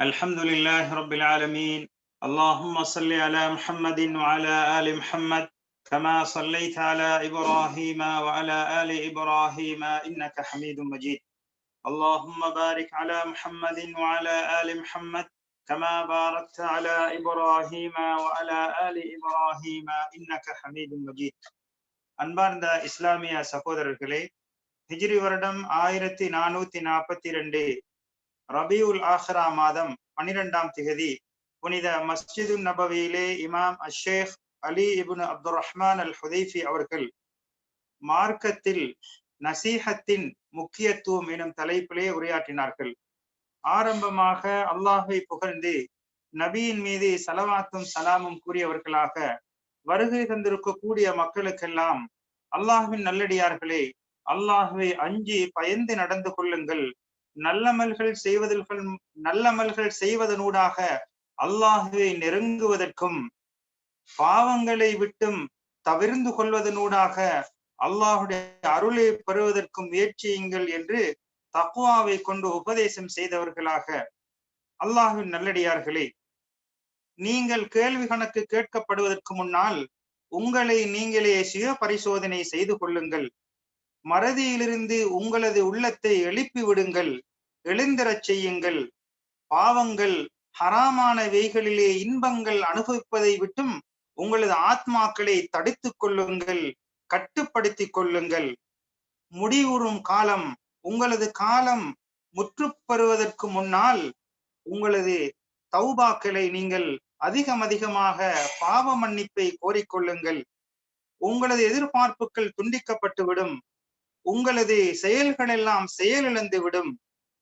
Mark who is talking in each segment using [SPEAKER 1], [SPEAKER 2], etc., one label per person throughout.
[SPEAKER 1] الحمد لله رب العالمين اللهم صل على محمد وعلى آل محمد كما صليت على إبراهيم وعلى آل إبراهيم إنك حميد مجيد اللهم بارك على محمد وعلى آل محمد كما باركت على إبراهيم وعلى آل إبراهيم إنك حميد مجيد அன்பார்ந்த இஸ்லாமிய சகோதரர்களே ஹிஜ்ரி வருடம் ஆயிரத்தி நானூத்தி நாற்பத்தி ரெண்டு ரபியுல் ஆஹ்ரா மாதம் பனிரெண்டாம் திகதி புனித மஸ்ஜிது நபவியிலே இமாம் அஷேக் அலி இபுன் அப்துல் ரஹ்மான் அல் ஹுதைஃபி அவர்கள் மார்க்கத்தில் நசீஹத்தின் முக்கியத்துவம் எனும் தலைப்பிலே உரையாற்றினார்கள். ஆரம்பமாக அல்லாஹை புகழ்ந்து நபியின் மீது சலவாத்தும் சலாமும் கூறியவர்களாக வருகை தந்திருக்கக்கூடிய மக்களுக்கெல்லாம் அல்லாஹுவின் நல்லடியார்களே அல்லாஹுவை அஞ்சி பயந்து நடந்து கொள்ளுங்கள். நல்லமல்கள் செய்வதற்கள் நல்லமல்கள் செய்வதனூடாக அல்லாஹுவை நெருங்குவதற்கும் பாவங்களை விட்டும் தவிர்ந்து கொள்வதனூடாக அல்லாஹுடைய அருளை பெறுவதற்கும் முயற்சியுங்கள் என்று தக்குவாவை கொண்டு உபதேசம் செய்தவர்களாக அல்லாஹுவின் நல்லடியார்களே நீங்கள் கேள்வி கணக்கு கேட்கப்படுவதற்கு முன்னால் உங்களை நீங்களே சுய பரிசோதனை செய்து கொள்ளுங்கள். மறதியிலிருந்து உங்களது உள்ளத்தை எழுப்பி விடுங்கள். எழுந்திரச் செய்யுங்கள். பாவங்கள் ஹராமான வேய்களிலே இன்பங்கள் அனுபவிப்பதை விட்டும் உங்களது ஆத்மாக்களை தடுத்துக் கொள்ளுங்கள் கட்டுப்படுத்திக் கொள்ளுங்கள். முடிவுறும் காலம் உங்களது காலம் முற்றுப்பெறுவதற்கு முன்னால் உங்களது தௌபாக்களை நீங்கள் அதிகம் அதிகமாக பாவ மன்னிப்பை கோரிக்கொள்ளுங்கள் உங்களது எதிர்பார்ப்புகள் துண்டிக்கப்பட்டுவிடும். உங்களது செயல்கள் எல்லாம் செயலிழந்து விடும்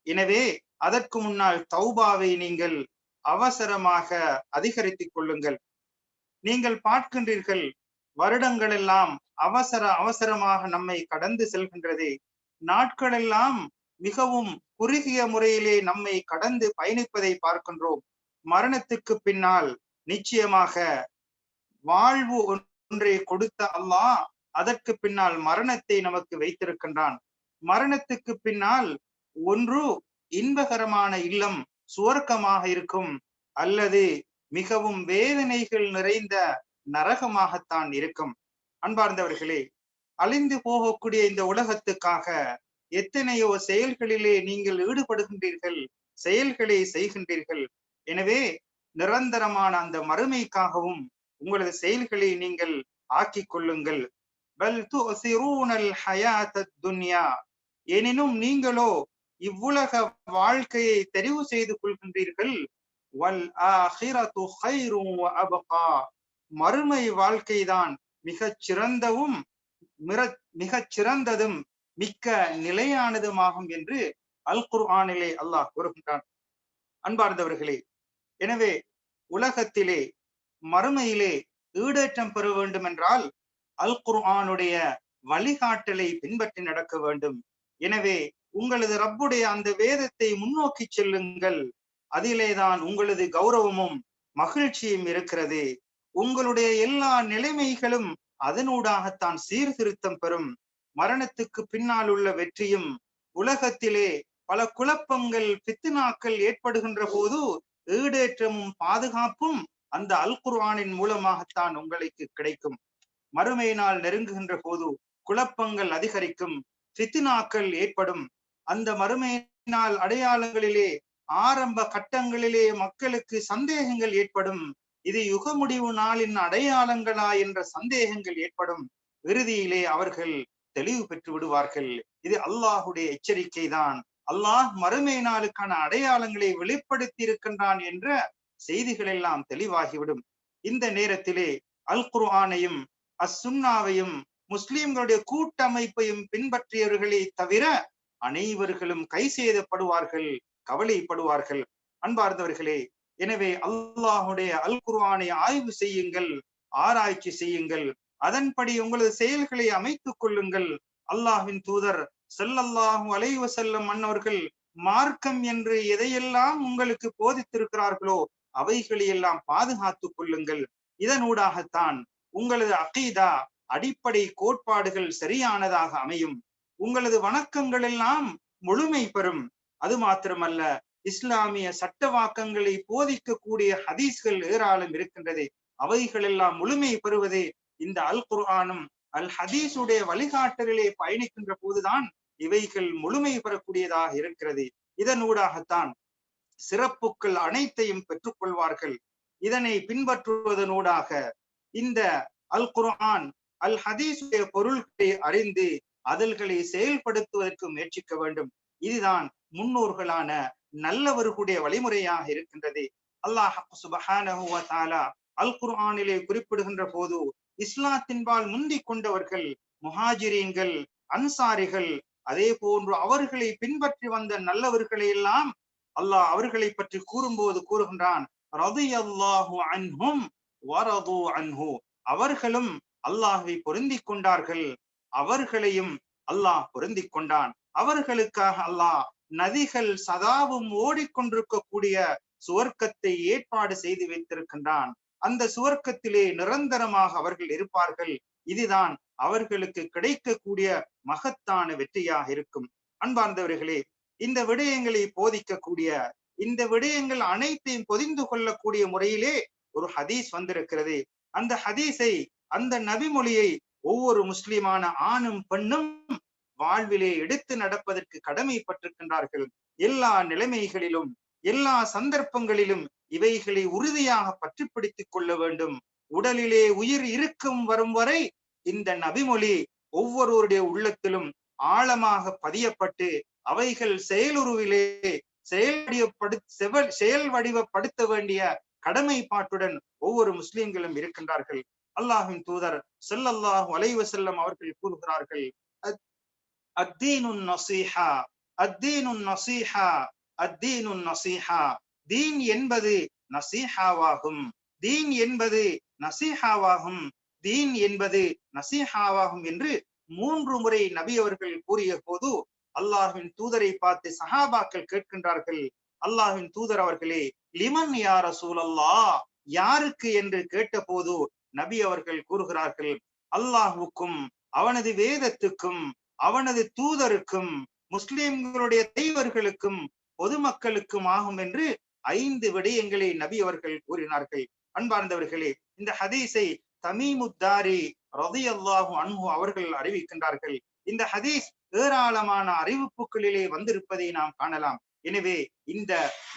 [SPEAKER 1] எனவே அதற்கு முன்னால் தௌபாவை நீங்கள் அவசரமாக அதிகரித்துக் கொள்ளுங்கள். நீங்கள் பார்க்கின்றீர்கள் வருடங்கள் எல்லாம் அவசர அவசரமாக நம்மை கடந்து செல்கின்றது. நாட்கள் எல்லாம் மிகவும் குறுகிய முறையிலே நம்மை கடந்து பயணிப்பதை பார்க்கின்றோம். மரணத்துக்கு பின்னால் நிச்சயமாக வாழ்வு ஒன்றை கொடுத்த அல்லாஹ் அதற்கு பின்னால் மரணத்தை நமக்கு வைத்திருக்கின்றான். மரணத்துக்கு பின்னால் ஒன்று இன்பகரமான இல்லம் சுவர்க்கமாக இருக்கும் அல்லது மிகவும் வேதனைகள் நிறைந்த நரகமாகத்தான் இருக்கும். அன்பார்ந்தவர்களே அழிந்து போகக்கூடிய இந்த உலகத்துக்காக எத்தனையோ செயல்களிலே நீங்கள் ஈடுபடுகின்றீர்கள் செயல்களை செய்கின்றீர்கள். எனவே நிரந்தரமான அந்த மறுமைக்காகவும் உங்களது செயல்களை நீங்கள் ஆக்கிக் கொள்ளுங்கள். பல் துசிரூனல் துன்யா. எனினும் நீங்களோ இவ்வுலக வாழ்க்கையை தெரிவு செய்து கொள்கின்றீர்கள். வல் அபகா. மறுமை வாழ்க்கைதான் மிகச் சிறந்தவும் மிகச் சிறந்ததும் மிக்க நிலையானதுமாகும் என்று அல் குர்ஆனிலே அல்லாஹ் கூறுகின்றான். அன்பார்ந்தவர்களே எனவே உலகத்திலே மறுமையிலே ஈடேற்றம் பெற வேண்டும் என்றால் அல் குர்ஆனுடைய வழிகாட்டலை பின்பற்றி நடக்க வேண்டும். எனவே உங்களது ரப்புடைய அந்த வேதத்தை முன்னோக்கி செல்லுங்கள். அதிலேதான் உங்களது கௌரவமும் மகிழ்ச்சியும் இருக்கிறது. உங்களுடைய எல்லா நிலைமைகளும் அதனூடாகத்தான் சீர்திருத்தம் பெறும். மரணத்துக்கு பின்னால் உள்ள வெற்றியும் உலகத்திலே பல குழப்பங்கள் பித்துனாக்கள் ஏற்படுகின்ற போது ஈடேற்றமும் பாதுகாப்பும் அந்த அல் குர்ஆனின் மூலமாகத்தான் உங்களுக்கு கிடைக்கும். மறுமை நாள் நெருங்குகின்ற போது குழப்பங்கள் அதிகரிக்கும் பித்தினாக்கள் ஏற்படும். அந்த மறுமை நாள் அடையாளங்களிலே ஆரம்ப கட்டங்களிலே மக்களுக்கு சந்தேகங்கள் ஏற்படும். இது யுக முடிவு நாளின் அடையாளங்களா என்ற சந்தேகங்கள் ஏற்படும். இறுதியிலே அவர்கள் தெளிவு பெற்று விடுவார்கள். இது அல்லாஹுடைய எச்சரிக்கை தான் அல்லாஹ் மறுமை நாளுக்கான அடையாளங்களை வெளிப்படுத்தி இருக்கின்றான் என்ற செய்திகள் எல்லாம் தெளிவாகிவிடும். இந்த நேரத்திலே அல் குர்ஆனையும் அசுன்னாவையும் முஸ்லிம்களுடைய கூட்டமைப்பையும் பின்பற்றியவர்களை தவிர அனைவர்களும் கை செய்தப்படுவார்கள் கவலைப்படுவார்கள். அன்பார்ந்தவர்களே எனவே அல்லாஹுடைய அல் குர்வானை ஆய்வு செய்யுங்கள் ஆராய்ச்சி செய்யுங்கள். அதன்படி உங்களது செயல்களை அமைத்துக் கொள்ளுங்கள். அல்லாஹின் தூதர் செல்லல்லாஹு அலைவ செல்லும் மன்னவர்கள் மார்க்கம் என்று எதையெல்லாம் உங்களுக்கு போதித்திருக்கிறார்களோ அவைகளை எல்லாம் பாதுகாத்துக் கொள்ளுங்கள். இதனூடாகத்தான் உங்களது அகீதா அடிப்படை கோட்பாடுகள் சரியானதாக அமையும். உங்களது வணக்கங்கள் எல்லாம் முழுமை பெறும். அது மாத்திரமல்ல இஸ்லாமிய சட்டவாக்கங்களை போதிக்கக்கூடிய ஹதீஸ்கள் ஏராளம் இருக்கின்றது. அவைகளெல்லாம் முழுமை பெறுவது இந்த அல் குர்ஆனும் அல் ஹதீஸுடைய வழிகாட்டலிலே பயணிக்கின்ற போதுதான் இவைகள் முழுமை பெறக்கூடியதாக இருக்கிறது. இதனூடாகத்தான் சிறப்புகள் அனைத்தையும் பெற்றுக்கொள்வார்கள். இதனை பின்பற்றுவதனூடாக இந்த அல் குர்ஆன் அல் ஹதீஸுடைய பொருள்களை அறிந்து அதல்களை செயல்படுத்துவதற்கு முயற்சிக்க வேண்டும். இதுதான் முன்னோர்களான நல்லவர்களுடைய வழிமுறையாக இருக்கின்றது. அல்லாஹ் சுபஹானா அல் குர்ஆனிலே குறிப்பிடுகின்ற போது இஸ்லாத்தின்பால் முந்தி கொண்டவர்கள் முஹாஜிரீன்கள் அன்சாரிகள் அதே போன்று அவர்களை பின்பற்றி வந்த நல்லவர்களை எல்லாம் அல்லாஹ் அவர்களை பற்றி கூறும்போது கூறுகின்றான் அன்ஹும் வரது அன்ஹு. அவர்களும் அல்லாஹை பொருந்தி கொண்டார்கள். அவர்களையும் அல்லாஹ் பொருந்திக் கொண்டான் அவர்களுக்காக அல்லாஹ் நதிகள் சதாவும் ஓடிக்கொண்டிருக்கக்கூடிய சுவர்க்கத்தை ஏற்பாடு செய்து வைத்திருக்கின்றான். அந்த சுவர்க்கத்திலே நிரந்தரமாக அவர்கள் இருப்பார்கள். இதுதான் அவர்களுக்கு கிடைக்கக்கூடிய மகத்தான வெற்றியாக இருக்கும். அன்பார்ந்தவர்களே இந்த விடயங்களை போதிக்கக்கூடிய இந்த விடயங்கள் அனைத்தையும் பொதிந்து கொள்ளக்கூடிய முறையிலே ஒரு ஹதீஸ் வந்திருக்கிறது. அந்த ஹதீஸை அந்த நபிமொழியை ஒவ்வொரு முஸ்லிமான ஆணும் பெண்ணும் வாழ்விலே எடுத்து நடப்பதற்கு கடமைப்பட்டிருக்கின்றார்கள். எல்லா நிலைமைகளிலும் எல்லா சந்தர்ப்பங்களிலும் இவைகளை உறுதியாக பற்றி பிடித்துக் கொள்ள வேண்டும். உடலிலே உயிர் இருக்கும் வரும் வரை இந்த நபிமொழி ஒவ்வொருவருடைய உள்ளத்திலும் ஆழமாக பதியப்பட்டு அவைகள் செயலுருவிலே செயல்வடிவப்படு செவல் செயல் வடிவப்படுத்த வேண்டிய கடமைப்பாட்டுடன் ஒவ்வொரு முஸ்லிம்களும் இருக்கின்றார்கள். அல்லாஹின் தூதர் செல்லல்லாஹு அலைவ செல்லம் அவர்கள் கூறுகிறார்கள் அத்தீனுன் நசீஹா அத்தீனுன் நசீஹா அத்தீனுன் நசீஹா தீன் என்பது நசீஹாவாகும் தீன் என்பது நசீஹாவாகும் தீன் என்பது நசீஹாவாகும் என்று மூன்று முறை நபி அவர்கள் கூறிய போது அல்லாஹின் தூதரை பார்த்து சஹாபாக்கள் கேட்கின்றார்கள். அல்லாஹின் தூதர் அவர்களே லிமன் யார சூழல்லா யாருக்கு? என்று கேட்டபோது நபி அவர்கள் கூறுகிறார்கள் அல்லாஹுக்கும் அவனது வேதத்துக்கும் அவனது தூதருக்கும் முஸ்லிம்களுடைய தெய்வர்களுக்கும் பொதுமக்களுக்கும் ஆகும் என்று ஐந்து விடயங்களை நபி அவர்கள் கூறினார்கள். அன்பார்ந்தவர்களே இந்த ஹதீஸை தமீமுத்தாரி ரதி அல்லாஹு அன்ஹு அவர்கள் அறிவிக்கின்றார்கள். இந்த ஹதீஸ் ஏராளமான அறிவிப்புகளிலே வந்திருப்பதை நாம் காணலாம். எனவே இந்த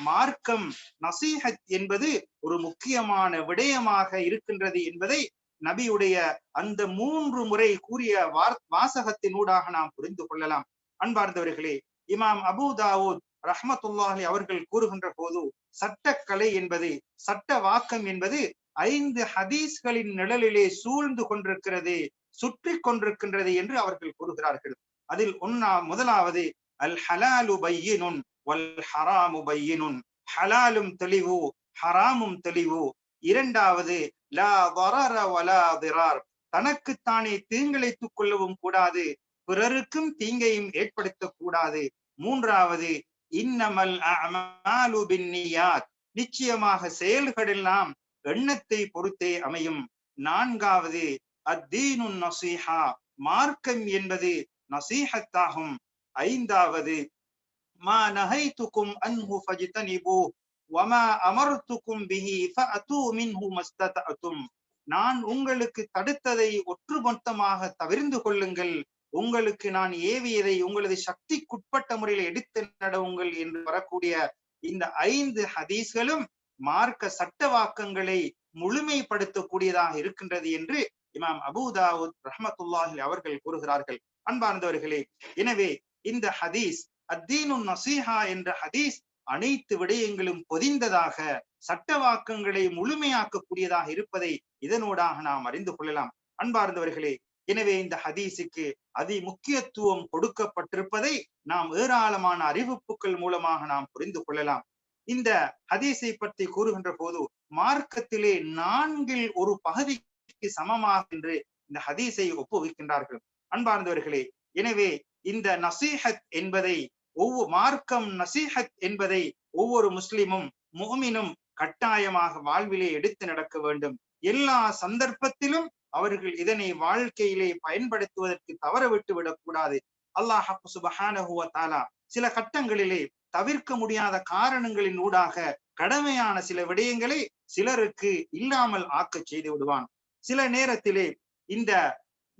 [SPEAKER 1] மார்க்கம் நசீஹத் என்பது ஒரு முக்கியமான விடயமாக இருக்கின்றது என்பதை நபியுடைய அந்த மூன்று முறை கூறிய வாசகத்தினூடாக நாம் புரிந்து கொள்ளலாம். அன்பார்ந்தவர்களே இமாம் அபு தாவூத் ரஹமத்துல்லாஹி அவர்கள் கூறுகின்ற போது சட்டக்கலை என்பது சட்ட வாக்கம் என்பது ஐந்து ஹதீஸ்களின் நிழலிலே சூழ்ந்து கொண்டிருக்கிறது சுற்றி கொண்டிருக்கின்றது என்று அவர்கள் கூறுகிறார்கள். அதில் ஒன்னா முதலாவது அல் ஹலாலு பையினுன். வல் ஹராமு பையினுன் ஹலாலும் தெளிவு ஹராமும் தெளிவு. இரண்டாவது லா வரர வலா திரார். தனக்குத்தானே தீங்கிழைத்துக் கொள்ளவும் கூடாது பிறருக்கும் தீங்கையும் ஏற்படுத்த கூடாது. மூன்றாவது இன்னமல் அமாலு நிச்சயமாக செயல்களெல்லாம் எண்ணத்தை பொறுத்தே அமையும். நான்காவது அத்தீனு நசீஹா. மார்க்கம் என்பது நசீஹத்தாகும். ஐந்தாவது மா நகைத்துக்கும் அன்ஹு ஃபஜ்தனிபு வமா அமர்த்துக்கும் பிஹி ஃபஅது மின்ஹு மஸ்ததஅதும் நான் உங்களுக்கு தடுத்ததை ஒற்றுமொத்தமாக தவிர்ந்து கொள்ளுங்கள். உங்களுக்கு நான் ஏவியதை உங்களது சக்திக்குட்பட்ட முறையில் எடுத்து நடவுங்கள் என்று வரக்கூடிய இந்த ஐந்து ஹதீஸ்களும் மார்க்க சட்டவாக்கங்களை முழுமைப்படுத்தக்கூடியதாக இருக்கின்றது என்று இமாம் அபுதாவுத் ரஹமத்துல்லாஹி அவர்கள் கூறுகிறார்கள். அன்பார்ந்தவர்களே எனவே இந்த ஹதீஸ் அத்தீனு நசீஹா என்ற ஹதீஸ் அனைத்து விடயங்களும் பொதிந்ததாக சட்டவாக்கங்களை முழுமையாக்கக்கூடியதாக இருப்பதை இதனூடாக நாம் அறிந்து கொள்ளலாம். அன்பார்ந்தவர்களே எனவே இந்த ஹதீஸுக்கு அதி முக்கியத்துவம் கொடுக்கப்பட்டிருப்பதை நாம் ஏராளமான அறிவிப்புகள் மூலமாக நாம் புரிந்து கொள்ளலாம். இந்த ஹதீஸை பற்றி கூறுகின்ற போது மார்க்கத்திலே நான்கில் ஒரு பகுதிக்கு சமமாக என்று இந்த ஹதீஸை ஒப்புவிக்கின்றார்கள். அன்பார்ந்தவர்களே எனவே இந்த நசீஹத் என்பதை ஒவ்வொரு மார்க்கம் நசீஹத் என்பதை ஒவ்வொரு முஸ்லிமும் முகமினும் கட்டாயமாக வாழ்விலே எடுத்து நடக்க வேண்டும். எல்லா சந்தர்ப்பத்திலும் அவர்கள் இதனை வாழ்க்கையிலே பயன்படுத்துவதற்கு தவற விட்டு விடக்கூடாது. அல்லாஹ் சுபஹானஹு தாலா சில கட்டங்களிலே தவிர்க்க முடியாத காரணங்களின் ஊடாக கடமையான சில விடயங்களை சிலருக்கு இல்லாமல் ஆக்க செய்து விடுவான். சில நேரத்திலே இந்த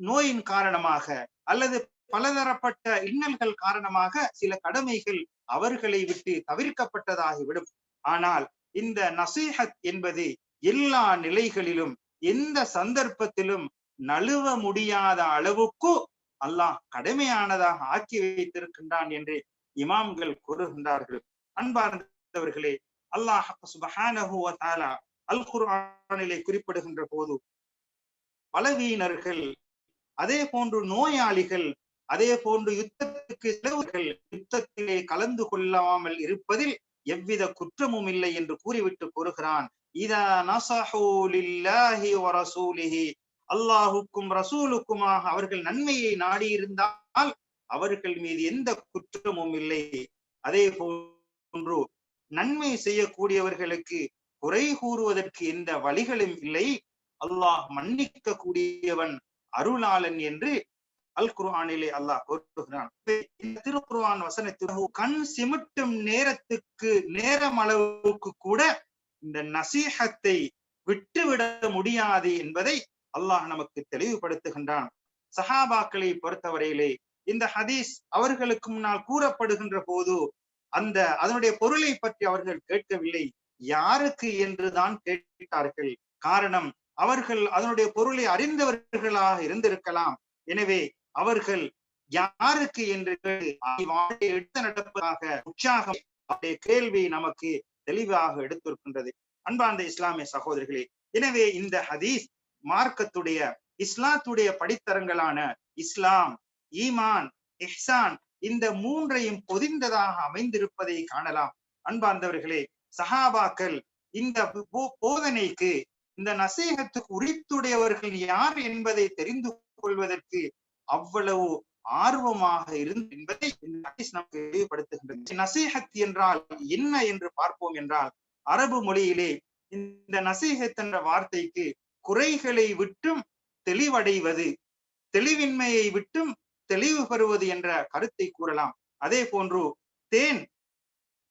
[SPEAKER 1] நோயின் காரணமாக அல்லது பலதரப்பட்ட இன்னல்கள் காரணமாக சில கடமைகள் அவர்களை விட்டு தவிர்க்கப்பட்டதாகிவிடும். ஆனால் இந்த நசீஹத் என்பது எல்லா நிலைகளிலும் எந்த சந்தர்ப்பத்திலும் நழுவ முடியாத அளவுக்கு அல்லாஹ் கடமையானதாக ஆக்கி வைத்திருக்கின்றான் என்று இமாம்கள் கூறுகின்றார்கள். அன்பார்ந்தவர்களே அல்லாஹ் சுபஹானஹு அல் குர்ஆனிலே குறிப்பிடுகின்ற போது பலவீனர்கள் அதே போன்று நோயாளிகள் அதே போன்று யுத்தத்துக்கு செலவுகள் யுத்தத்திலே கலந்து கொள்ளாமல் இருப்பதில் எவ்வித குற்றமும் இல்லை என்று கூறிவிட்டு கூறுகிறான் இதா நசஹூ லில்லாஹி வ ரசூலிஹி. அல்லாஹுக்கும் ரசூலுக்குமாக அவர்கள் நன்மையை நாடியிருந்தால் அவர்கள் மீது எந்த குற்றமும் இல்லை. அதே போன்று நன்மை செய்யக்கூடியவர்களுக்கு குறை கூறுவதற்கு எந்த வழிகளும் இல்லை. அல்லாஹ் மன்னிக்க கூடியவன் அருளாளன் என்று அல் குர்ஆனிலே அல்லாஹ் கூறுகிறான் திருக்குர்ஆன் வசனத்தில் கண் சிமிட்டும் நேரத்துக்கு நேரம் அளவுக்கு கூட இந்த நசீகத்தை விட்டுவிட முடியாது என்பதை அல்லாஹ் நமக்கு தெளிவுபடுத்துகின்றான். சஹாபாக்களை பொறுத்தவரையிலே இந்த ஹதீஸ் அவர்களுக்கு முன்னால் கூறப்படுகின்ற போது அந்த அதனுடைய பொருளை பற்றி அவர்கள் கேட்கவில்லை. யாருக்கு என்றுதான் கேட்டார்கள். காரணம் அவர்கள் அதனுடைய பொருளை அறிந்தவர்களாக இருந்திருக்கலாம். எனவே அவர்கள் யாருக்கு என்று எடுத்து நடப்பதாக உற்சாகம் அவருடைய கேள்வி நமக்கு தெளிவாக எடுத்திருக்கின்றது. அன்பார்ந்த இஸ்லாமிய சகோதரிகளே எனவே இந்த ஹதீஸ் மார்க்கத்துடைய இஸ்லாத்துடைய படித்தரங்களான இஸ்லாம் ஈமான் இஹ்சான் இந்த மூன்றையும் பொதிந்ததாக அமைந்திருப்பதை காணலாம். அன்பார்ந்தவர்களே சஹாபாக்கள் இந்த போதனைக்கு இந்த நசீகத்துக்கு உரித்துடையவர்கள் யார் என்பதை தெரிந்து கொள்வதற்கு அவ்வளவு ஆர்வமாக இருந்து என்பதை நமக்கு தெளிவுபடுத்துகின்றது. நசீஹத் என்றால் என்ன என்று பார்ப்போம் என்றால் அரபு மொழியிலே இந்த நசீஹத் என்ற வார்த்தைக்கு குறைகளை விட்டும் தெளிவடைவது தெளிவின்மையை விட்டும் தெளிவு பெறுவது என்ற கருத்தை கூறலாம். அதே போன்று தேன்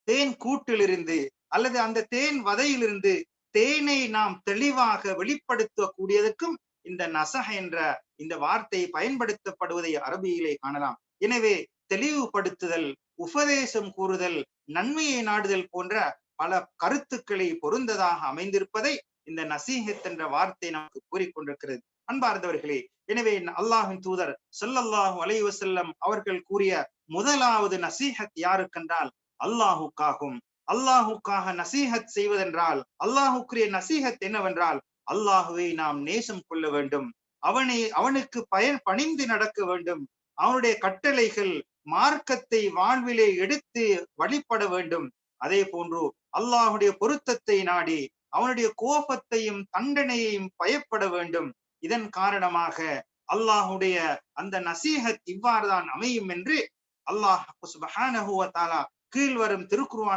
[SPEAKER 1] தேன் கூட்டிலிருந்து அல்லது அந்த தேன் வதையிலிருந்து தேனை நாம் தெளிவாக வெளிப்படுத்தக்கூடியதற்கும் இந்த நசஹ என்ற இந்த வார்த்தை பயன்படுத்தப்படுவதை அரபியிலே காணலாம். எனவே தெளிவுபடுத்துதல் உபதேசம் கூறுதல் நன்மையை நாடுதல் போன்ற பல கருத்துக்களை பொருந்ததாக அமைந்திருப்பதை இந்த நசீகத் என்ற வார்த்தை நமக்கு கூறிக்கொண்டிருக்கிறது. அன்பார்ந்தவர்களே எனவே அல்லாஹின் தூதர் சொல்லல்லாஹு அலைவசல்லம் அவர்கள் கூறிய முதலாவது நசீஹத் யாருக்கென்றால் அல்லாஹுக்காகும். அல்லாஹுக்காக நசீஹத் செய்வதென்றால் அல்லாஹுக்குரிய நசீஹத் என்னவென்றால் அல்லாஹுவை நாம் நேசம் கொள்ள வேண்டும். அவனை அவனுக்கு பயன் பணிந்து நடக்க வேண்டும். அவனுடைய கட்டளைகள் மார்க்கத்தை வாழ்விலே எடுத்து வழிபட வேண்டும். அதே போன்று அல்லாஹுடைய பொருத்தத்தை நாடி அவனுடைய கோபத்தையும் தண்டனையையும் பயப்பட வேண்டும். இதன் காரணமாக அல்லாஹுடைய அந்த நசீகத் இவ்வாறுதான் அமையும் என்று அல்லாஹ் சுபஹானஹு வ தஆலா கீழ்வரும்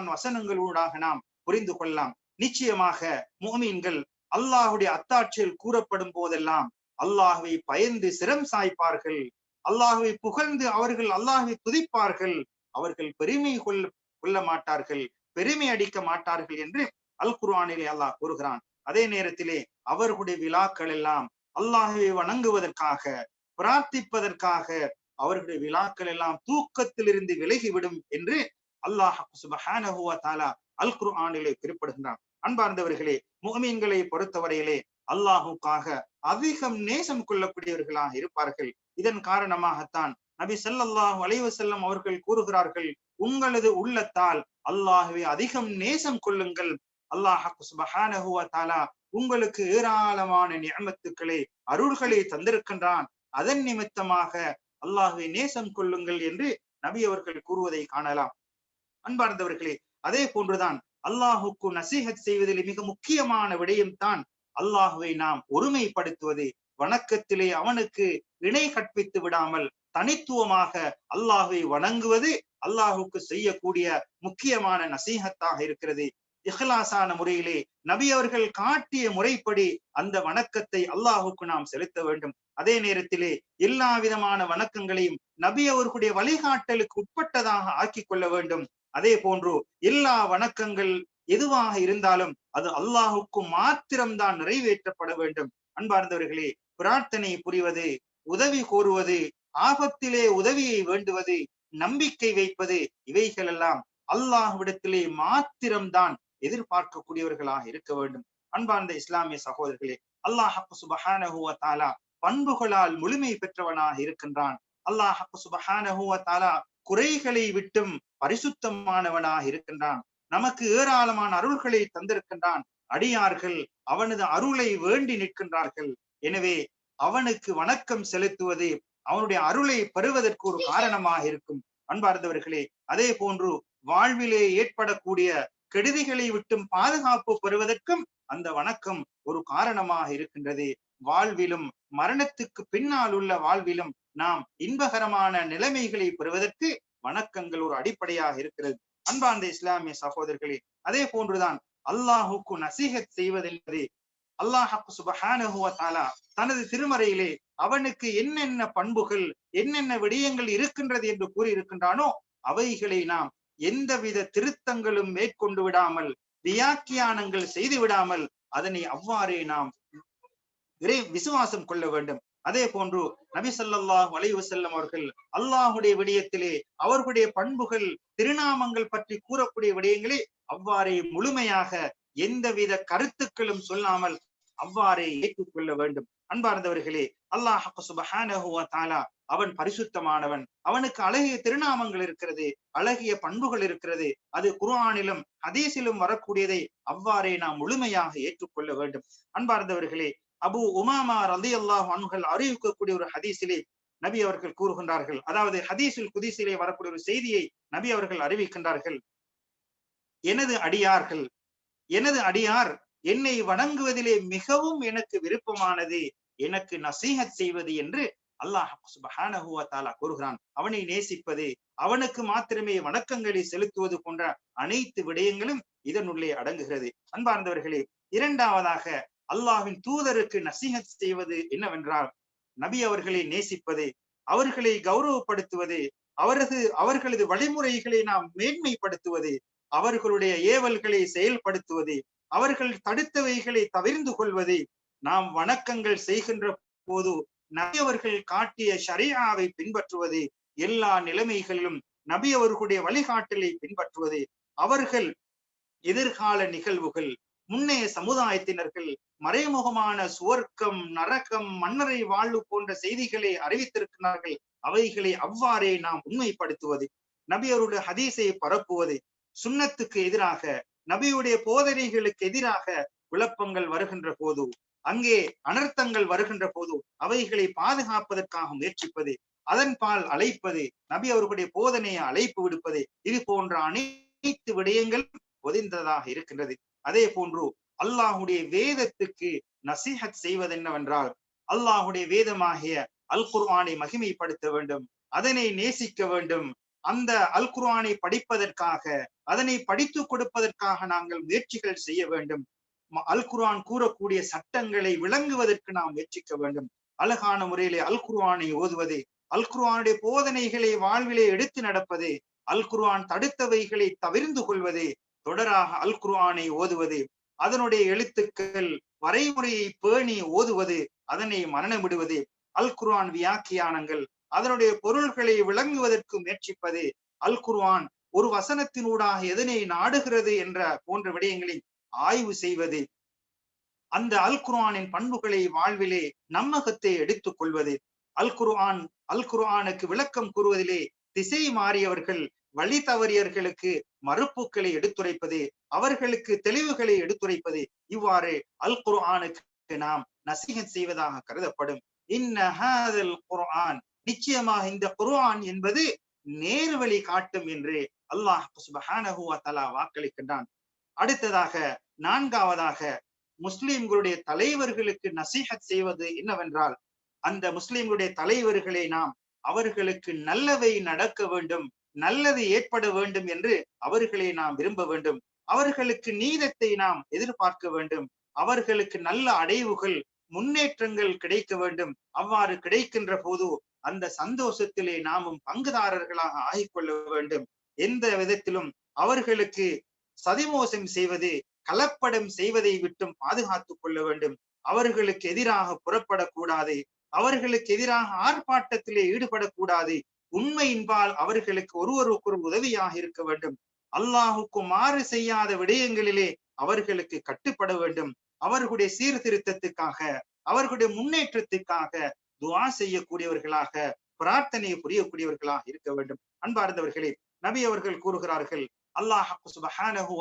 [SPEAKER 1] வசனங்களூடாக நாம் புரிந்து கொள்ளலாம். நிச்சயமாக மோமீன்கள் அல்லாஹுடைய அத்தாட்சியில் கூறப்படும் போதெல்லாம் அல்லாஹுவை பயந்து சிரம் சாய்ப்பார்கள். அல்லாஹுவை புகழ்ந்து அவர்கள் அல்லாஹுவை துதிப்பார்கள். அவர்கள் பெருமை கொள்ள கொள்ள மாட்டார்கள். பெருமை அடிக்க மாட்டார்கள் என்று அல் குர்ஆனிலே அல்லாஹ் கூறுகிறான். அதே நேரத்திலே அவர்களுடைய விழாக்கள் எல்லாம் அல்லாஹுவை வணங்குவதற்காக பிரார்த்திப்பதற்காக அவர்களுடைய விழாக்கள் எல்லாம் தூக்கத்திலிருந்து விலகிவிடும் என்று அல்லாஹ் சுபஹானஹுவா தாலா அல் குர்ஆனிலே குறிப்பிடுகிறான் அன்பார்ந்தவர்களே முகமீன்களை பொறுத்தவரையிலே அல்லாஹுக்காக அதிகம் நேசம் கொள்ளக்கூடியவர்களாக இருப்பார்கள். இதன் காரணமாகத்தான் நபி ஸல்லல்லாஹு அலைவசல்லம் அவர்கள் கூறுகிறார்கள் உங்களது உள்ளத்தால் அல்லாஹுவை அதிகம் நேசம் கொள்ளுங்கள். அல்லாஹ் உங்களுக்கு ஏராளமான நியமத்துக்களை அருள்களை தந்திருக்கின்றான். அதன் நிமித்தமாக அல்லாஹுவை நேசம் கொள்ளுங்கள் என்று நபி அவர்கள் கூறுவதை காணலாம். அன்பார்ந்தவர்களே அதே போன்றுதான் அல்லாஹுக்கு நசீகத் செய்வதில் மிக முக்கியமான விடயம் தான் அல்லாஹுவை நாம் ஒருமைப்படுத்துவது. வணக்கத்திலே அவனுக்கு இணை கற்பித்து விடாமல் தனித்துவமாக அல்லாஹுவை வணங்குவது அல்லாஹுக்கு செய்யக்கூடிய முக்கியமான நசீகத்தாக இருக்கிறது. இஹ்லாசான முறையிலே நபி அவர்கள் காட்டிய முறைப்படி அந்த வணக்கத்தை அல்லாஹுக்கு நாம் செலுத்த வேண்டும். அதே நேரத்திலே எல்லா விதமான வணக்கங்களையும் நபி அவர்களுடைய வழிகாட்டலுக்கு உட்பட்டதாக ஆக்கிக் கொள்ள வேண்டும். அதே போன்று எல்லா வணக்கங்கள் எதுவாக இருந்தாலும் அது அல்லாஹுக்கு மாத்திரம்தான் நிறைவேற்றப்பட வேண்டும். அன்பார்ந்தவர்களே பிரார்த்தனை புரிவது உதவி கோருவது ஆபத்திலே உதவியை வேண்டுவது நம்பிக்கை வைப்பது இவைகளெல்லாம் அல்லாஹ்விடத்திலே மாத்திரம்தான் எதிர்பார்க்கக்கூடியவர்களாக இருக்க வேண்டும். அன்பார்ந்த இஸ்லாமிய சகோதரர்களே அல்லாஹ் சுபஹானஹுவ தாலா பண்புகளால் முழுமை பெற்றவனாக இருக்கின்றான். அல்லாஹ் சுபஹானஹுவ தாலா குறைகளை விட்டும் பரிசுத்தமானவனாக இருக்கின்றான். நமக்கு ஏராளமான அருள்களை தந்திருக்கின்றான். அடியார்கள் அவனது அருளை வேண்டி நிற்கின்றார்கள். எனவே அவனுக்கு வணக்கம் செலுத்துவது அவனுடைய அருளை பெறுவதற்கு ஒரு காரணமாக இருக்கும். அன்பார்ந்தவர்களே அதே போன்று வாழ்விலே ஏற்படக்கூடிய கெடுதிகளை விட்டும் பாதுகாப்பு பெறுவதற்கும் அந்த வணக்கம் ஒரு காரணமாக இருக்கின்றது. வாழ்விலும் மரணத்துக்கு பின்னால் உள்ள வாழ்விலும் நாம் இன்பகரமான நிலைமைகளை பெறுவதற்கு வணக்கங்கள் ஒரு அடிப்படையாக இருக்கிறது. அன்பார்ந்த இஸ்லாமிய சகோதரர்களே அதே போன்றுதான் அல்லாஹுக்கு நசீகத் செய்வதென்பது அல்லாஹு சுபஹானஹுவ தாலா தனது திருமறையிலே அவனுக்கு என்னென்ன பண்புகள் என்னென்ன விடயங்கள் இருக்கின்றது என்று கூறியிருக்கின்றானோ அவைகளை நாம் எந்தவித திருத்தங்களும் மேற்கொண்டு விடாமல் வியாக்கியானங்கள் செய்து விடாமல் அதனை அவ்வாறே நாம் விசுவாசம் கொள்ள வேண்டும். அதே போன்று நபி ஸல்லல்லாஹு அலைஹி அவர்கள் அல்லாஹுடைய விடயத்திலே அவர்களுடைய பண்புகள் திருநாமங்கள் பற்றி கூறக்கூடிய விடயங்களே அவ்வாறே முழுமையாக எந்தவித கருத்துக்களும் சொல்லாமல் அவ்வாறே ஏற்றுக்கொள்ள வேண்டும். அன்பார்ந்தவர்களே அல்லாஹ் சுபஹானஹு வ அவன் பரிசுத்தமானவன். அவனுக்கு அழகிய திருநாமங்கள் இருக்கிறது அழகிய பண்புகள் இருக்கிறது. அது குர்ஆனிலும் ஹதீஸிலும் வரக்கூடியதை அவ்வாறே நாம் முழுமையாக ஏற்றுக்கொள்ள வேண்டும். அன்பார்ந்தவர்களே அபு உமாமா ரலி அல்லாஹ் அன்கள் அறிவிக்கக்கூடிய ஒரு ஹதீஸிலே நபி அவர்கள் கூறுகின்றார்கள். அதாவது ஹதீஸுல் குதிசிலே வரக்கூடிய ஒரு செய்தியை நபி அவர்கள் அறிவிக்கின்றார்கள். எனது அடியார்கள் எனது அடியார் என்னை வணங்குவதிலே மிகவும் எனக்கு விருப்பமானது எனக்கு நசீகத் செய்வது என்று அல்லாஹ் சுபஹானஹு தாலா கூறுகிறான். அவனை நேசிப்பது அவனுக்கு மாத்திரமே வணக்கங்களை செலுத்துவது போன்ற அனைத்து விடயங்களும் இதனுள்ளே அடங்குகிறது. அன்பார்ந்தவர்களே இரண்டாவதாக அல்லாஹ்வின் தூதருக்கு நசீகத் செய்வது என்னவென்றால் நபி அவர்களை நேசிப்பது அவர்களை கௌரவப்படுத்துவது அவரது அவர்களது வழிமுறைகளை நாம் மேன்மைப்படுத்துவது அவர்களுடைய ஏவல்களை செயல்படுத்துவது அவர்கள் தடுத்தவைகளை தவிர்ந்து கொள்வது நாம் வணக்கங்கள் செய்கின்ற போது நபி அவர்கள் காட்டிய ஷரியாவை பின்பற்றுவது எல்லா நிலைமைகளிலும் நபி அவர்களுடைய வழிகாட்டலை பின்பற்றுவது அவர்கள் எதிர்கால நிகழ்வுகள் முன்னைய சமுதாயத்தினர்கள் மறைமுகமான சுவர்க்கம் நரகம் மன்னரை வாழ்வு போன்ற செய்திகளை அறிவித்திருக்கிறார்கள். அவைகளை அவ்வாறே நாம் உண்மைப்படுத்துவது நபியருடைய ஹதீஸை பரப்புவது சுண்ணத்துக்கு எதிராக நபியுடைய போதனைகளுக்கு எதிராக குழப்பங்கள் வருகின்ற போது அங்கே அனர்த்தங்கள் வருகின்ற போது அவைகளை பாதுகாப்பதற்காக முயற்சிப்பது அதன்பால் அழைப்பது நபி அவர்களுடைய போதனையை அழைப்பு விடுப்பது இது போன்ற அனைத்து விடயங்கள் ஒதிந்ததாக இருக்கின்றது. அதே போன்று அல்லாஹுடைய வேதத்துக்கு நசீஹத் செய்வது என்னவென்றால் அல்லாஹுடைய வேதமாகிய அல் குர்ஆனை மகிமைப்படுத்த வேண்டும் அதனை நேசிக்க வேண்டும். அந்த அல் குர்ஆனை படிப்பதற்காக அதனை படித்து கொடுப்பதற்காக நாங்கள் முயற்சிகள் செய்ய வேண்டும். அல் குர்ஆன் கூறக்கூடிய சட்டங்களை விளங்குவதற்கு நாம் முயற்சிக்க வேண்டும். அழகான முறையிலே அல் குர்ஆனை ஓதுவது அல் குர்ஆனுடைய போதனைகளை வாழ்விலே எடுத்து நடப்பது அல் குர்ஆன் தடுத்தவைகளை தவிர்ந்து கொள்வது தொடராக அல் குர்ஆனை ஓதுவது அதனுடைய எழுத்துக்கள் வரைமுறையை பேணி ஓதுவது அதனை மரணமிடுவது அல் குர்ஆன் வியாக்கியானங்கள் அதனுடைய பொருள்களை விளங்குவதற்கு முயற்சிப்பது அல் குர்ஆன் ஒரு வசனத்தினூடாக எதனை நாடுகிறது என்ற போன்ற விடயங்களை ஆய்வு செய்வது அந்த அல் குர்ஆனின் பண்புகளை வாழ்விலே நம்மகத்தை எடுத்துக் கொள்வது அல் குர்ஆன் அல் குர்ஆனுக்கு விளக்கம் கூறுவதிலே திசை மாறியவர்கள் வழி தவறியர்களுக்கு மறுப்புகளை எடுத்துரைப்பது அவர்களுக்கு தெளிவுகளை எடுத்துரைப்பது இவ்வாறு அல் குர்ஆனுக்கு நாம் நசீகத் செய்வதாக கருதப்படும். இன்னஹாதல் குர்ஆன் நிச்சயமாக இந்த குர்ஆன் என்பது நேர்வழி காட்டும் என்று அல்லாஹ் தலா வாக்களிக்கின்றான். அடுத்ததாக நான்காவதாக முஸ்லிம்களுடைய தலைவர்களுக்கு நசீகத் செய்வது என்னவென்றால் அந்த முஸ்லிம்களுடைய தலைவர்களை நாம் அவர்களுக்கு நல்லவை நடக்க வேண்டும் நல்லது ஏற்பட வேண்டும் என்று அவர்களை நாம் விரும்ப வேண்டும். அவர்களுக்கு நீதத்தை நாம் எதிர்பார்க்க வேண்டும். அவர்களுக்கு நல்ல அடைவுகள் முன்னேற்றங்கள் கிடைக்க வேண்டும். அவ்வாறு கிடைக்கின்ற போது அந்த சந்தோஷத்திலே நாமும் பங்குதாரர்களாக ஆகிக்கொள்ள வேண்டும். எந்த விதத்திலும் அவர்களுக்கு சதிமோசம் செய்வது கலப்படம் செய்வதை விட்டும் பாதுகாத்துக் கொள்ள வேண்டும். அவர்களுக்கு எதிராக புறப்படக்கூடாது. அவர்களுக்கு எதிராக ஆர்ப்பாட்டத்திலே ஈடுபடக்கூடாது. உண்மையின்பால் அவர்களுக்கு ஒருவருக்கொரு உதவியாக இருக்க வேண்டும். அல்லாஹுக்கு மாறு செய்யாத விடயங்களிலே அவர்களுக்கு கட்டுப்பட வேண்டும். அவர்களுடைய சீர்திருத்தத்துக்காக அவர்களுடைய முன்னேற்றத்துக்காக துவா செய்யக்கூடியவர்களாக பிரார்த்தனை புரியக்கூடியவர்களாக இருக்க வேண்டும். அன்பார்ந்தவர்களே நபி அவர்கள் கூறுகிறார்கள் அல்லாஹு சுபஹானஹு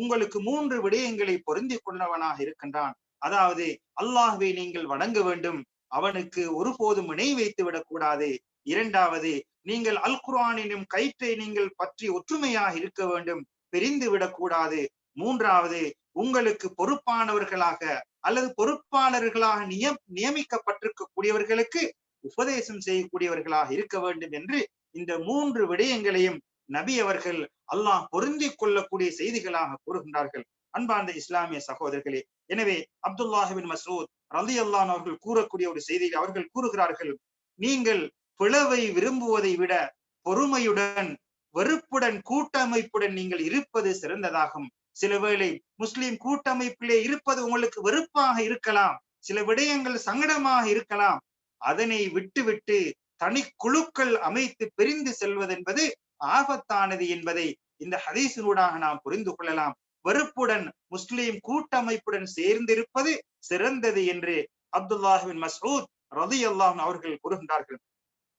[SPEAKER 1] உங்களுக்கு மூன்று விடயங்களை பொருந்தி கொண்டவனாக இருக்கின்றான். அதாவது அல்லாஹுவை நீங்கள் வணங்க வேண்டும். அவனுக்கு ஒருபோதும் இணை வைத்து விடக்கூடாது. இரண்டாவது நீங்கள் அல் குரானினும் கயிற்றை நீங்கள் பற்றி ஒற்றுமையாக இருக்க வேண்டும் பிரிந்து விடக்கூடாது. மூன்றாவது உங்களுக்கு பொறுப்பானவர்களாக அல்லது பொறுப்பாளர்களாக நியம் நியமிக்கப்பட்டிருக்கக்கூடியவர்களுக்கு உபதேசம் செய்யக்கூடியவர்களாக இருக்க வேண்டும் என்று இந்த மூன்று விடயங்களையும் நபி அவர்கள் அல்லாஹ் பொருந்தி கொள்ளக்கூடிய செய்திகளாக கூறுகின்றார்கள். அன்பார்ந்த இஸ்லாமிய சகோதரர்களே எனவே அப்துல்லாஹிபின் மசூத் ரலி அல்லான் அவர்கள் கூறக்கூடிய ஒரு செய்தியில் அவர்கள் கூறுகிறார்கள் நீங்கள் பிளவை விரும்புவதை விட பொறுமையுடன் வெறுப்புடன் கூட்டமைப்புடன் நீங்கள் இருப்பது சிறந்ததாகும். சில வேளை முஸ்லிம் கூட்டமைப்பிலே இருப்பது உங்களுக்கு வெறுப்பாக இருக்கலாம் சில விடயங்கள் சங்கடமாக இருக்கலாம். அதனை விட்டுவிட்டு தனி குழுக்கள் அமைத்து பிரிந்து செல்வதென்பது ஆபத்தானது என்பதை இந்த ஹதீசினூடாக நாம் புரிந்து கொள்ளலாம். வெறுப்புடன் முஸ்லிம் கூட்டமைப்புடன் சேர்ந்திருப்பது சிறந்தது என்று அப்துல்லாஹின் மசூத் ரதி அல்லாம் அவர்கள் கூறுகின்றார்கள்.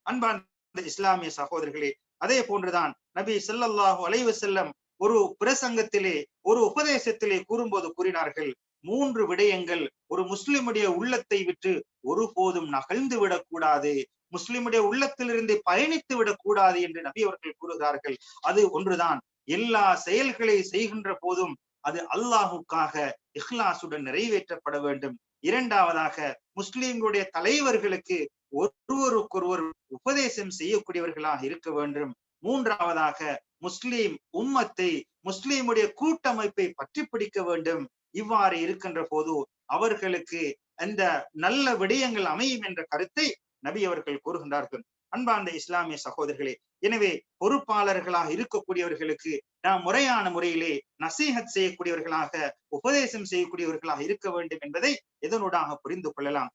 [SPEAKER 1] அன்பான இஸ்லாமிய சகோதரர்களே அதே போன்றுதான் நபி ஸல்லல்லாஹு அலைவு செல்லம் ஒரு பிரசங்கத்திலே ஒரு உபதேசத்திலே கூறும்போது கூறினார்கள் மூன்று விடயங்கள் ஒரு முஸ்லிமுடைய உள்ளத்தை விட்டு ஒருபோதும் நகழ்ந்து விடக்கூடாது முஸ்லிமுடைய உள்ளத்திலிருந்து பயணித்து விடக்கூடாது என்று நபி அவர்கள் கூறுகிறார்கள். அது ஒன்றுதான். எல்லா செயல்களை செய்கின்ற போதும் அது அல்லாஹுக்காக இஹ்லாசுடன் நிறைவேற்றப்பட வேண்டும். இரண்டாவதாக முஸ்லிம்களுடைய தலைவர்களுக்கு ஒருவருக்கொருவர் உபதேசம் செய்யக்கூடியவர்களாக இருக்க வேண்டும். மூன்றாவதாக முஸ்லிம் உம்மத்தை முஸ்லீமுடைய கூட்டமைப்பை பற்றி பிடிக்க வேண்டும். இவ்வாறு இருக்கின்ற போது அவர்களுக்கு அந்த நல்ல விடயங்கள் அமையும் என்ற கருத்தை நபி அவர்கள் கூறுகின்றார்கள். அன்பார்ந்த இஸ்லாமிய சகோதரர்களே எனவே பொறுப்பாளர்களாக இருக்கக்கூடியவர்களுக்கு நாம் முறையான முறையிலே நசீகத் செய்யக்கூடியவர்களாக உபதேசம் செய்யக்கூடியவர்களாக இருக்க வேண்டும் என்பதை இதனூடாக புரிந்து கொள்ளலாம்?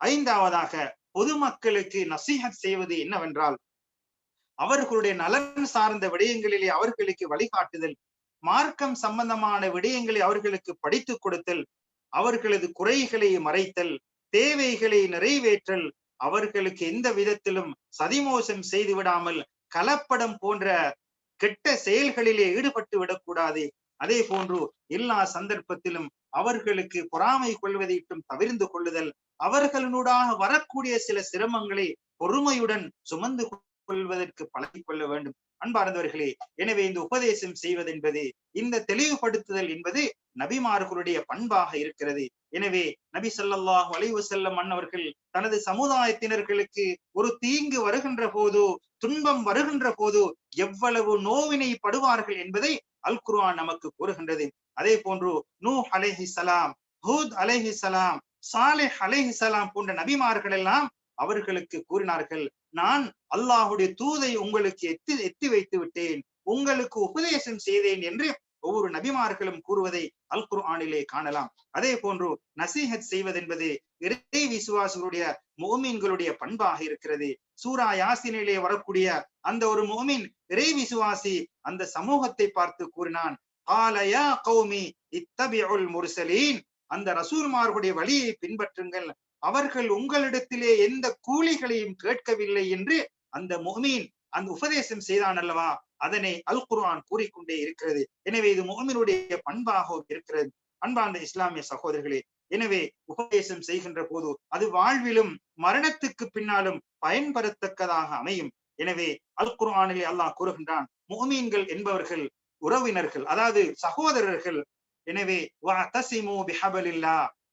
[SPEAKER 1] ஐந்தாவதாக பொதுமக்களுக்கு நசீகத் செய்வது என்னவென்றால் அவர்களுடைய நலன் சார்ந்த விடயங்களிலே அவர்களுக்கு வழிகாட்டுதல் மார்க்கம் சம்பந்தமான விடயங்களை அவர்களுக்கு படித்துக் கொடுத்தல் அவர்களது குறைகளை மறைத்தல் தேவைகளை நிறைவேற்றல் அவர்களுக்கு எந்த விதத்திலும் சதிமோசம் செய்து விடாமல் கலப்படம் போன்ற கெட்ட செயல்களிலே ஈடுபட்டு விடக்கூடாது. அதே போன்று எல்லா சந்தர்ப்பத்திலும் அவர்களுக்கு பொறாமை கொள்வதைட்டும் தவிர்ந்து கொள்ளுதல் அவர்களுடாக வரக்கூடிய சில சிரமங்களை பொறுமையுடன் சுமந்து கொள்வதற்கு பழகிக் கொள்ள வேண்டும். அன்பார்ந்தவர்களே எனவே இந்த உபதேசம் செய்வது என்பது இந்த தெளிவுபடுத்துதல் என்பது நபிமார்களுடைய பண்பாக இருக்கிறது. எனவே நபி ஸல்லல்லாஹு அலைஹி செல்லம் அன்னவர்கள் தனது சமுதாயத்தினர்களுக்கு ஒரு தீங்கு வருகின்ற போதோ துன்பம் வருகின்ற போதோ எவ்வளவு நோவினை படுவார்கள் என்பதை அல் குர்ஆன் நமக்கு கூறுகின்றது. அதே போன்று நூ அலைஹி சலாம் ஹூத் அலேஹி சலாம் சாலே அலைஹி சலாம் போன்ற நபிமார்கள் எல்லாம் அவர்களுக்கு கூறினார்கள். நான் அல்லாஹுடைய தூதை உங்களுக்கு எத்தி எத்தி வைத்து விட்டேன். உங்களுக்கு உபதேசம் செய்தேன் என்று ஒவ்வொரு நபிமார்களும் கூறுவதை அல் குர்ஆனிலே காணலாம். அதே போன்று நசீஹத் செய்வதென்பது இறை விசுவாசிகளுடைய மோமீன்களுடைய பண்பாக இருக்கிறது. சூரா யாசினிலே வரக்கூடிய அந்த ஒரு மோமின் இறை விசுவாசி அந்த சமூகத்தை பார்த்து கூறினான் ஆலயா கௌமி இத்தபியுல் முர்சலீன். அந்த ரசூர்மார்களுடைய வழியை பின்பற்றுங்கள். அவர்கள் உங்களிடத்திலே எந்த கூலிகளையும் கேட்கவில்லை என்று அந்த முகமீன் அந்த உபதேசம் செய்தான் அல்லவா? அதனை அல் குர்ஆன் கூறிக்கொண்டே இருக்கிறது. எனவே இது முகமீனுடைய பண்பாக இருக்கிறது. அன்பார்ந்த இஸ்லாமிய சகோதரர்களே எனவே உபதேசம் செய்கின்ற போது அது வாழ்விலும் மரணத்துக்கு பின்னாலும் பயன்பெறத்தக்கதாக அமையும். எனவே அல் குர்ஆனிலே அல்லாஹ் கூறுகின்றான் முகமீன்கள் என்பவர்கள் உறவினர்கள் அதாவது சகோதரர்கள். எனவே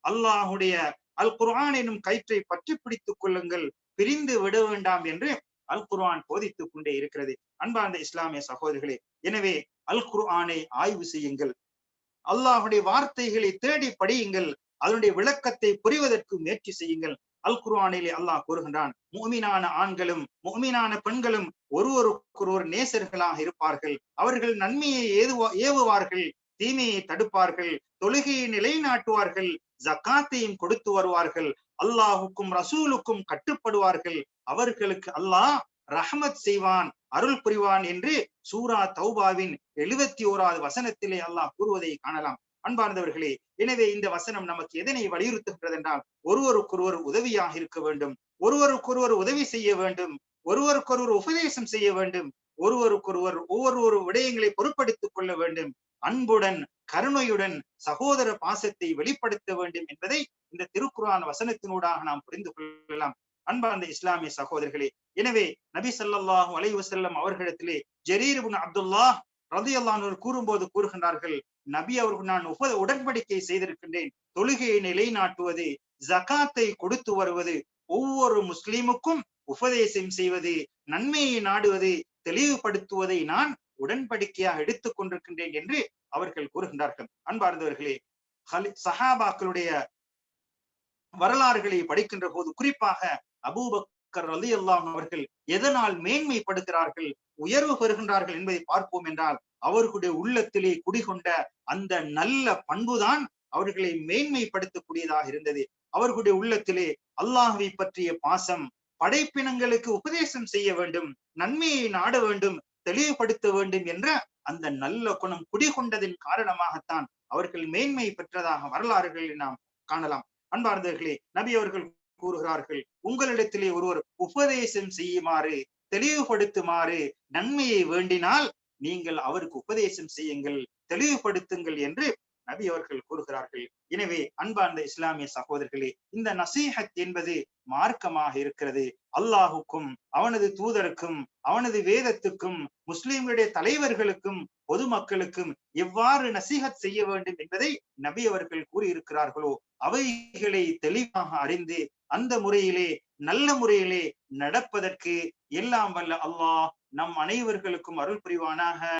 [SPEAKER 1] அல்லாஹுடைய அல் குர்ஆன் எனும் கயிற்றை பற்றி பிடித்துக் கொள்ளுங்கள். பிரிந்து விட வேண்டாம் என்று அல் குர்ஆன் போதித்துக் கொண்டே இருக்கிறது. அன்பார்ந்த இஸ்லாமிய சகோதரிகளே எனவே அல் குர்ஆனை ஆய்வு செய்யுங்கள். அல்லாஹுடைய வார்த்தைகளை தேடி படியுங்கள். அதனுடைய விளக்கத்தை புரிவதற்கு முயற்சி செய்யுங்கள். அல் குர்ஆனிலே அல்லாஹ் கூறுகின்றான் முஃமினான ஆண்களும் முஃமினான பெண்களும் ஒருவருக்கொருவர் நேசர்களாக இருப்பார்கள். அவர்கள் நன்மையை ஏதுவா ஏவுவார்கள். தீமையை தடுப்பார்கள் தொழுகையை நிலைநாட்டுவார்கள் ஜக்காத்தையும் கொடுத்து வருவார்கள் அல்லாஹுக்கும் ரசூலுக்கும் கட்டுப்படுவார்கள். அவர்களுக்கு அல்லாஹ் ரஹமத் செய்வான் அருள் புரிவான் என்று சூரா தௌபாவின் எழுபத்தி ஓராவது வசனத்திலே அல்லாஹ் கூறுவதை காணலாம். அன்பார்ந்தவர்களே எனவே இந்த வசனம் நமக்கு எதனை வலியுறுத்துகிறது என்றால் ஒருவருக்கொருவர் உதவியாக இருக்க வேண்டும் ஒருவருக்கொருவர் உதவி செய்ய வேண்டும் ஒருவருக்கொருவர் உபதேசம் செய்ய வேண்டும் ஒருவருக்கொருவர் ஒவ்வொரு ஒரு விடயங்களை பொருட்படுத்திக் கொள்ள வேண்டும். அன்புடன் கருணையுடன் சகோதர பாசத்தை வெளிப்படுத்த வேண்டும் என்பதை இந்த திருக்குரான் வசனத்தினூடாக நாம் புரிந்து கொள்ளலாம். அன்பார்ந்த இஸ்லாமிய சகோதரர்களே எனவே நபி சல்லாஹூ அலைஹி வஸல்லம் அவர்களிடத்திலே ஜரீர் அப்துல்லா அப்துல்லாஹ் கூறும்போது கூறுகின்றார்கள் நபி அவர்கள் நான் உப உடன்படிக்கை செய்திருக்கின்றேன். தொழுகையை நிலைநாட்டுவது ஜகாத்தை கொடுத்து வருவது ஒவ்வொரு முஸ்லீமுக்கும் உபதேசம் செய்வது நன்மையை நாடுவது தெளிவுபடுத்துவதை நான் உடன்படிக்கையாக எடுத்துக் கொண்டிருக்கின்றேன் என்று அவர்கள் கூறுகின்றார்கள். அன்பார்ந்தவர்களே சஹாபாக்களுடைய வரலாறுகளை படிக்கின்ற போது குறிப்பாக அபூபக்கர் ரலி அவர்கள் எதனால் மேன்மைப்படுகிறார்கள் உயர்வு பெறுகின்றார்கள் என்பதை பார்ப்போம் என்றால் அவர்களுடைய உள்ளத்திலே குடிகொண்ட அந்த நல்ல பண்புதான் அவர்களை மேன்மைப்படுத்தக்கூடியதாக இருந்தது. அவர்களுடைய உள்ளத்திலே அல்லாஹுவை பற்றிய பாசம் படைப்பினங்களுக்கு உபதேசம் செய்ய வேண்டும் நன்மையை நாட வேண்டும் தெளிவுபடுத்த வேண்டும் என்ற அந்த நல்ல குணம் குடிகொண்டதின் காரணமாகத்தான் அவர்கள் மேன்மை பெற்றதாக வரலாறுகளில் நாம் காணலாம். அன்பார்ந்தவர்களே நபி அவர்கள் கூறுகிறார்கள் உங்களிடத்திலே ஒருவர் உபதேசம் செய்யுமாறு தெளிவுபடுத்துமாறு நன்மையை வேண்டினால் நீங்கள் அவருக்கு உபதேசம் செய்யுங்கள் தெளிவுபடுத்துங்கள் என்று நபி அவர்கள் கூறுகிறார்கள் எனவே அன்பார்ந்த இஸ்லாமிய சகோதரர்களே இந்த நசீஹத் என்பது மார்க்கமாக இருக்கிறது. அல்லாஹுக்கும் அவனது தூதருக்கும் அவனது வேதத்துக்கும் முஸ்லிம்களுடைய தலைவர்களுக்கும் பொதுமக்களுக்கும் எவ்வாறு நசீஹத் செய்ய வேண்டும் என்பதை நபி அவர்கள் கூறியிருக்கிறார்களோ அவைகளை தெளிவாக அறிந்து அந்த முறையிலே நல்ல முறையிலே நடப்பதற்கு எல்லாம் வல்ல அல்லாஹ் நம் அனைவர்களுக்கும் அருள் புரிவானாக.